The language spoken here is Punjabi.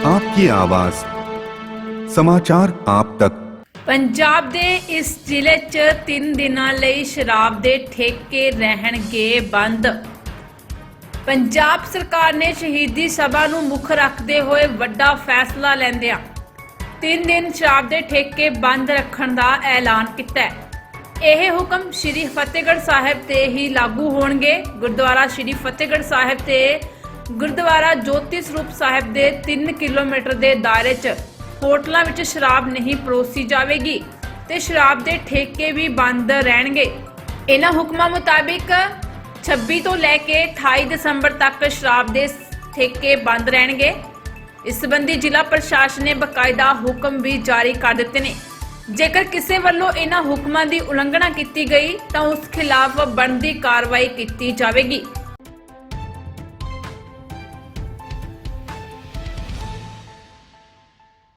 आपकी आवाज समाचार आप तक ਪੰਜਾਬ ਦੇ ਇਸ ਜ਼ਿਲ੍ਹੇ 'ਚ 3 ਦਿਨਾਂ ਲਈ ਸ਼ਰਾਬ ਦੇ ਠੇਕੇ ਰਹਿਣਗੇ ਬੰਦ ਪੰਜਾਬ ਸਰਕਾਰ ਨੇ ਸ਼ਹੀਦੀ ਸਭਾ ਨੂੰ ਮੁੱਖ ਰੱਖਦੇ ਹੋਏ ਵੱਡਾ ਫੈਸਲਾ ਲੈਂਦਿਆਂ 3 ਦਿਨ ਸ਼ਰਾਬ ਦੇ ਠੇਕੇ ਬੰਦ ਰੱਖਣ ਦਾ ਐਲਾਨ ਕੀਤਾ ਹੈ ਇਹ ਹੁਕਮ ਸ੍ਰੀ ਫਤਿਹਗੜ੍ਹ ਸਾਹਿਬ ਤੇ ਹੀ ਲਾਗੂ ਹੋਣਗੇ ਗੁਰਦੁਆਰਾ ਸ੍ਰੀ ਫਤਿਹਗੜ੍ਹ ਸਾਹਿਬ ਤੇ ਗੁਰਦੁਆਰਾ ਜੋਤੀ ਸਰੂਪ ਸਾਹਿਬ ਦੇ 3 ਕਿਲੋਮੀਟਰ ਦੇ ਦਾਇਰੇ 'ਚ ਹੋਟਲਾਂ ਵਿੱਚ ਸ਼ਰਾਬ ਨਹੀਂ ਪਰੋਸੀ ਜਾਵੇਗੀ ਤੇ ਸ਼ਰਾਬ ਦੇ ਠੇਕੇ ਵੀ ਬੰਦ ਰਹਿਣਗੇ। ਇਹਨਾਂ ਹੁਕਮਾਂ ਮੁਤਾਬਿਕ 26 ਤੋਂ ਲੈ ਕੇ 28 ਦਸੰਬਰ ਤੱਕ ਸ਼ਰਾਬ ਦੇ ਠੇਕੇ ਬੰਦ ਰਹਿਣਗੇ। ਇਸ ਸੰਬੰਧੀ ਜ਼ਿਲ੍ਹਾ ਪ੍ਰਸ਼ਾਸਨ ਨੇ ਬਕਾਇਦਾ ਹੁਕਮ ਵੀ ਜਾਰੀ ਕਰ ਦਿੱਤੇ ਨੇ। ਜੇਕਰ ਕਿਸੇ ਵੱਲੋਂ ਇਹਨਾਂ ਹੁਕਮਾਂ ਦੀ ਉਲੰਘਣਾ ਕੀਤੀ ਗਈ, ਤਾਂ ਉਸ ਖਿਲਾਫ ਬਣਦੀ ਕਾਰਵਾਈ ਕੀਤੀ ਜਾਵੇਗੀ।